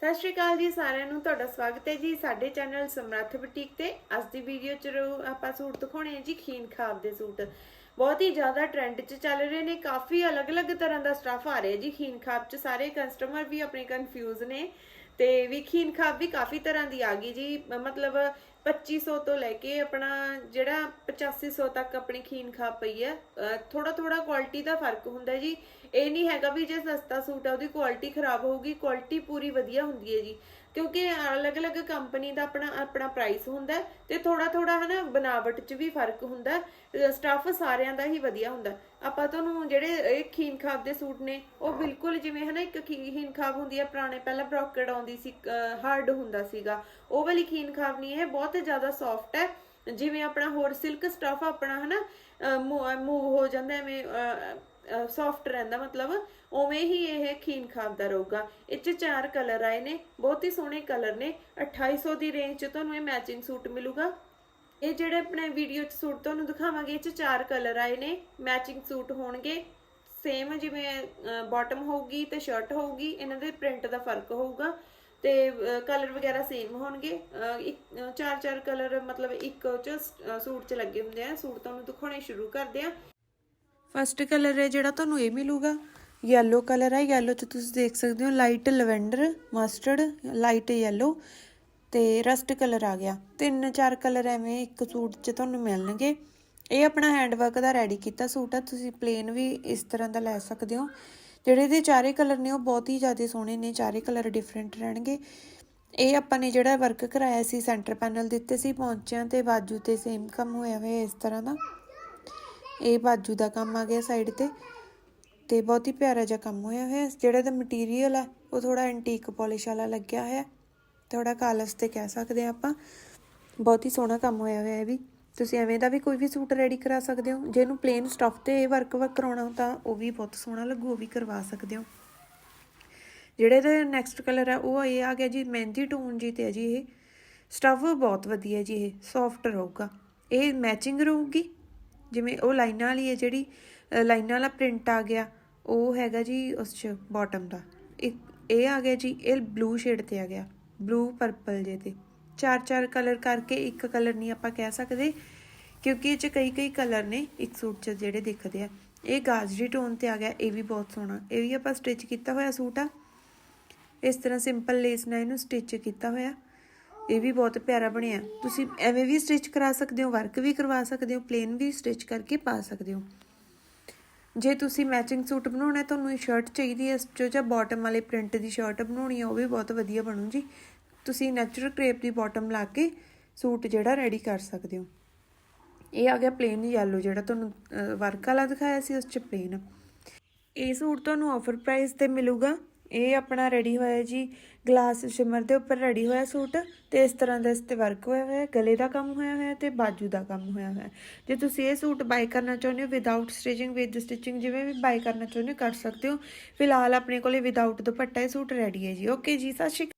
ਸਤਿ ਸ਼੍ਰੀ ਅਕਾਲ ਜੀ ਸਾਰਿਆਂ ਨੂੰ, ਤੁਹਾਡਾ ਸਵਾਗਤ ਹੈ ਜੀ ਸਾਡੇ ਚੈਨਲ ਸਮਰੱਥ ਬੁਟੀਕ ਤੇ। ਅੱਜ ਦੀ ਵੀਡੀਓ ਚ ਆਪਾਂ ਸੂਟ ਦਿਖਾਉਣੇ ਆ ਜੀ ਖੀਨ ਖਾਬ ਦੇ ਸੂਟ। ਬਹੁਤ ਹੀ ਜ਼ਿਆਦਾ ਟ੍ਰੈਂਡ 'ਚ ਚੱਲ ਰਹੇ ਨੇ, ਕਾਫੀ ਅਲੱਗ-ਅਲੱਗ ਤਰ੍ਹਾਂ ਦਾ ਸਟਾਫ ਆ ਰਿਹਾ ਜੀ ਖੀਨ ਖਾਬ 'ਚ। ਸਾਰੇ ਕਸਟਮਰ ਵੀ ਆਪਣੇ ਕਨਫਿਊਜ਼ ਨੇ ਤੇ ਵੀ ਖੀਨ ਖਾਬ ਵੀ ਕਾਫੀ ਤਰ੍ਹਾਂ ਦੀ ਆ ਗਈ ਜੀ। ਮਤਲਬ 2500 ਤੋਂ ਲੈ ਕੇ ਆਪਣਾ ਜਿਹੜਾ 8500 ਤੱਕ ਆਪਣੀ ਖੀਨ ਖਾਬ ਪਈ ਹੈ ਥੋੜਾ ਥੋੜਾ ਕੁਆਲਿਟੀ ਦਾ ਫ਼ਰਕ ਹੁੰਦਾ ਜੀ। ਇਹ ਨਹੀਂ ਹੈਗਾ ਵੀ ਜੇ ਸਸਤਾ ਸੂਟ ਹੈ ਉਹਦੀ ਕੁਆਲਿਟੀ ਖਰਾਬ ਹੋਊਗੀ ਕੁਆਲਿਟੀ ਪੂਰੀ ਵਧੀਆ ਹੁੰਦੀ ਹੈ ਜੀ। ਕਿਉਂਕਿ ਅਲੱਗ-ਅਲੱਗ ਕੰਪਨੀ ਦਾ ਆਪਣਾ ਆਪਣਾ ਪ੍ਰਾਈਸ ਹੁੰਦਾ ਤੇ ਥੋੜਾ ਥੋੜਾ ਹਨਾ ਬਣਾਵਟ 'ਚ ਵੀ ਫ਼ਰਕ ਹੁੰਦਾ ਸਟਾਫ ਸਾਰਿਆਂ ਦਾ ਹੀ ਵਧੀਆ ਹੁੰਦਾ ਆਪਾਂ ਤੁਹਾਨੂੰ ਜਿਹੜੇ ਇਹ ਖੀਨ ਖਾਬ ਦੇ ਸੂਟ ਨੇ, ਉਹ ਬਿਲਕੁਲ ਜਿਵੇਂ ਹਨਾ ਇੱਕ ਖੀ- ਖੀਨ ਖਾਬ ਹੁੰਦੀ ਹੈ, ਪੁਰਾਣੇ ਪਹਿਲਾਂ ਬ੍ਰੋਕਡ ਆਉਂਦੀ ਸੀ ਹਾਰਡ ਹੁੰਦਾ ਸੀਗਾ, ਉਹ ਵਾਲੀ ਖੀਨ ਖਾਬ ਨਹੀਂ ਹੈ ਬਹੁਤ ਜ਼ਿਆਦਾ ਸੌਫਟ ਹੈ। ਜਿਵੇਂ ਆਪਣਾ ਹੋਰ ਸਿਲਕ ਸਟਫ ਆਪਣਾ ਹਨਾ ਮੂਵ ਹੋ ਜਾਂਦਾ, ਐਵੇਂ ਸੌਫਟ ਰਹਿੰਦਾ ਮਤਲਬ, ਉਵੇਂ ਹੀ ਇਹ ਖੀਨ ਖਾਬ ਰਹੂਗਾ। ਇਹ ਚ ਚਾਰ ਕਲਰ ਆਏ ਨੇ, ਬਹੁਤ ਹੀ ਸੋਹਣੇ ਕਲਰ ਨੇ। 2800 ਦੀ ਰੇਂਜ 'ਚ ਤੁਹਾਨੂੰ ਇਹ ਮੈਚਿੰਗ ਸੂਟ ਮਿਲੂਗਾ। ਇਹ ਜਿਹੜੇ ਆਪਣੇ ਵੀਡੀਓ 'ਚ ਸੂਟ ਤੁਹਾਨੂੰ ਦਿਖਾਵਾਂਗੇ, ਇਹ 'ਚ ਚਾਰ ਕਲਰ ਆਏ ਨੇ। ਮੈਚਿੰਗ ਸੂਟ ਹੋਣਗੇ ਸੇਮ ਜਿਵੇਂ ਬਾਟਮ ਹੋਊਗੀ ਤੇ ਸ਼ਰਟ ਹੋਊਗੀ, ਇਹਨਾਂ ਦੇ ਪ੍ਰਿੰਟ ਦਾ ਫ਼ਰਕ ਹੋਊਗਾ। ਤੇ ਕਲਰ ਵਗੈਰਾ ਸੇਮ ਹੋਣਗੇ। ਇੱਕ ਚਾਰ ਚਾਰ ਕਲਰ ਮਤਲਬ ਇੱਕ 'ਚ ਸੂਟ 'ਚ ਲੱਗੇ ਹੁੰਦੇ ਆ। ਸੂਟ ਤੁਹਾਨੂੰ ਦਿਖਾਉਣੇ ਸ਼ੁਰੂ ਕਰਦੇ ਆ। ਫਸਟ ਕਲਰ ਹੈ ਜਿਹੜਾ ਤੁਹਾਨੂੰ ਇਹ ਮਿਲੂਗਾ। ਯੈਲੋ ਕਲਰ ਹੈ। ਯੈਲੋ 'ਚ ਤੁਸੀਂ ਦੇਖ ਸਕਦੇ ਹੋ light lavender mustard light yellow ਤੇ ਰਸਟ ਕਲਰ ਆ ਗਿਆ। ਤਿੰਨ, ਚਾਰ ਕਲਰ ਐਵੇਂ ਇੱਕ ਸੂਟ 'ਚ ਤੁਹਾਨੂੰ ਮਿਲਣਗੇ। ਇਹ ਆਪਣਾ ਹੈਂਡਵਰਕ ਦਾ ਰੈਡੀ ਕੀਤਾ ਸੂਟ ਆ। ਤੁਸੀਂ ਪਲੇਨ ਵੀ ਇਸ ਤਰ੍ਹਾਂ ਦਾ ਲੈ ਸਕਦੇ ਹੋ। ਜਿਹੜੇ ਇਹਦੇ ਚਾਰੇ ਕਲਰ ਨੇ ਉਹ ਬਹੁਤ ਹੀ ਜ਼ਿਆਦਾ ਸੋਹਣੇ ਨੇ, ਚਾਰੇ ਕਲਰ ਡਿਫਰੈਂਟ ਰਹਿਣਗੇ। ਇਹ ਆਪਾਂ ਨੇ ਜਿਹੜਾ ਵਰਕ ਕਰਾਇਆ ਸੀ ਸੈਂਟਰ ਪੈਨਲ ਦਿੱਤੇ ਸੀ, ਪੌਂਚਿਆਂ ਤੇ ਬਾਜੂ ਤੇ ਸੇਮ ਕੰਮ ਹੋਇਆ ਹੋਇਆ ਇਸ ਤਰ੍ਹਾਂ ਦਾ। ਇਹ ਬਾਜੂ ਦਾ ਕੰਮ ਆ ਗਿਆ ਸਾਈਡ ਤੇ ਤੇ ਬਹੁਤ ਹੀ ਪਿਆਰਾ ਜਿਹਾ ਕੰਮ ਹੋਇਆ ਹੋਇਆ। ਜਿਹੜਾ ਦਾ ਮਟੀਰੀਅਲ ਆ, ਉਹ ਥੋੜਾ ਐਂਟੀਕ ਪਾਲਿਸ਼ ਵਾਲਾ ਲੱਗਿਆ ਹੋਇਆ। ਥੋੜਾ ਕਾਲਸ ਤੇ ਕਹਿ ਸਕਦੇ ਆ ਆਪਾਂ। ਬਹੁਤ ਹੀ ਸੋਹਣਾ ਕੰਮ ਹੋਇਆ ਹੋਇਆ ਇਹ ਵੀ। ਤੁਸੀਂ ਐਵੇਂ ਦਾ ਵੀ ਕੋਈ ਵੀ ਸੂਟ ਰੈਡੀ ਕਰਾ ਸਕਦੇ ਹੋ। ਜੇ ਇਹਨੂੰ ਪਲੇਨ ਸਟਫ ਤੇ ਇਹ ਵਰਕ ਵਰਕ ਕਰਾਉਣਾ ਤਾਂ ਉਹ ਵੀ ਬਹੁਤ ਸੋਹਣਾ ਲੱਗੂ, ਉਹ ਵੀ ਕਰਵਾ ਸਕਦੇ ਹੋ। ਜਿਹੜੇ ਦੇ ਨੈਕਸਟ ਕਲਰ ਹੈ ਉਹ ਇਹ ਆ ਗਿਆ ਜੀ, ਮਹਿੰਦੀ ਟੋਨ ਜੀ ਤੇ ਹੈ ਜੀ ਇਹ। ਸਟਫ ਬਹੁਤ ਵਧੀਆ ਜੀ ਇਹ ਸੌਫਟ ਰਹੂਗਾ। ਇਹ ਮੈਚਿੰਗ ਰਹੂਗੀ, ਜਿਵੇਂ ਉਹ ਲਾਈਨਾਂ ਵਾਲੀ ਹੈ ਜਿਹੜੀ ਲਾਈਨਾਂ ਵਾਲਾ ਪ੍ਰਿੰਟ ਆ ਗਿਆ, ਉਹ ਹੈਗਾ ਜੀ ਉਸ ਚ ਬਾਟਮ ਦਾ। ਇੱਕ, ਇਹ ਆ ਗਿਆ ਜੀ, ਇਹ ਬਲੂ ਸ਼ੇਡ ਤੇ ਆ ਗਿਆ ਬਲੂ ਪਰਪਲ ਜੇ ਤੇ। ਚਾਰ ਚਾਰ ਕਲਰ ਕਰਕੇ ਇੱਕ ਕਲਰ ਨਹੀਂ ਆਪਾਂ ਕਹਿ ਸਕਦੇ, ਕਿਉਂਕਿ ਇਹ ਚ ਕਈ ਕਈ ਕਲਰ ਨੇ ਇੱਕ ਸੂਟ ਚ ਜਿਹੜੇ ਦਿਖਦੇ ਆ। ਇਹ ਗਾਜਰੀ ਟੋਨ ਤੇ ਆ ਗਿਆ, ਇਹ ਵੀ ਬਹੁਤ ਸੋਹਣਾ। ਇਹ ਵੀ ਆਪਾਂ ਸਟਿਚ ਕੀਤਾ ਹੋਇਆ ਸੂਟ ਆ। ਇਸ ਤਰ੍ਹਾਂ ਸਿੰਪਲ ਲੇਸ ਨਾਲ ਇਹਨੂੰ ਸਟਿਚ ਕੀਤਾ ਹੋਇਆ। ਇਹ ਵੀ ਬਹੁਤ ਪਿਆਰਾ ਬਣਿਆ। ਤੁਸੀਂ ਐਵੇਂ ਵੀ ਸਟਿਚ ਕਰਾ ਸਕਦੇ ਹੋ ਵਰਕ ਵੀ ਕਰਵਾ ਸਕਦੇ ਹੋ ਪਲੇਨ ਵੀ ਸਟਿਚ ਕਰਕੇ ਪਾ ਸਕਦੇ ਹੋ। ਜੇ ਤੁਸੀਂ ਮੈਚਿੰਗ ਸੂਟ ਬਣਾਉਣਾ ਹੈ, ਤੁਹਾਨੂੰ ਇਹ ਸ਼ਰਟ ਚਾਹੀਦੀ ਹੈ ਜੋ ਜਾਂ ਬਾਟਮ ਵਾਲੇ ਪ੍ਰਿੰਟ ਦੀ ਸ਼ਰਟ ਬਣਾਉਣੀ ਹੈ, ਉਹ ਵੀ ਬਹੁਤ ਵਧੀਆ ਬਣੂ ਜੀ। ਤੁਸੀਂ ਨੈਚੁਰਲ ਕ੍ਰੇਪ ਦੀ ਬਾਟਮ ਲਾ ਕੇ ਸੂਟ ਜਿਹੜਾ ਰੈਡੀ ਕਰ ਸਕਦੇ ਹੋ। ਇਹ ਆ ਗਿਆ ਪਲੇਨ ਯੈਲੋ ਜਿਹੜਾ ਤੁਹਾਨੂੰ ਵਰਕ ਵਾਲਾ ਦਿਖਾਇਆ ਸੀ, ਉਸ ਚ ਪਲੇਨ ਇਹ ਸੂਟ ਤੁਹਾਨੂੰ ਆਫਰ ਪ੍ਰਾਈਸ ਤੇ ਮਿਲੂਗਾ। ਇਹ ਆਪਣਾ ਰੈਡੀ ਹੋਇਆ ਜੀ ਗਲਾਸ ਸ਼ਿਮਰ ਦੇ ਉੱਪਰ ਰੈਡੀ ਹੋਇਆ ਸੂਟ ਤੇ ਇਸ ਤਰ੍ਹਾਂ ਦਾ ਇਸ ਤੇ ਵਰਕ ਹੋਇਆ ਹੋਇਆ, ਗਲੇ ਦਾ ਕੰਮ ਹੋਇਆ ਹੋਇਆ ਤੇ ਬਾਜੂ ਦਾ ਕੰਮ ਹੋਇਆ ਹੋਇਆ। ਜੇ ਤੁਸੀਂ ਇਹ ਸੂਟ ਬਾਈ ਕਰਨਾ ਚਾਹੁੰਦੇ ਹੋ ਵਿਦਆਊਟ ਸਟਿਚਿੰਗ ਵਿਦ ਸਟਿਚਿੰਗ ਜਿਵੇਂ ਵੀ ਬਾਈ ਕਰਨਾ ਚਾਹੁੰਦੇ ਹੋ, ਕਰ ਸਕਦੇ ਹੋ। ਫਿਲਹਾਲ ਆਪਣੇ ਕੋਲੇ ਵਿਦਆਊਟ ਦੁਪੱਟਾ ਇਹ ਸੂਟ ਰੈਡੀ ਹੈ ਜੀ। ਓਕੇ ਜੀ, ਸਤਿ ਸ਼੍ਰੀ ਅਕਾਲ।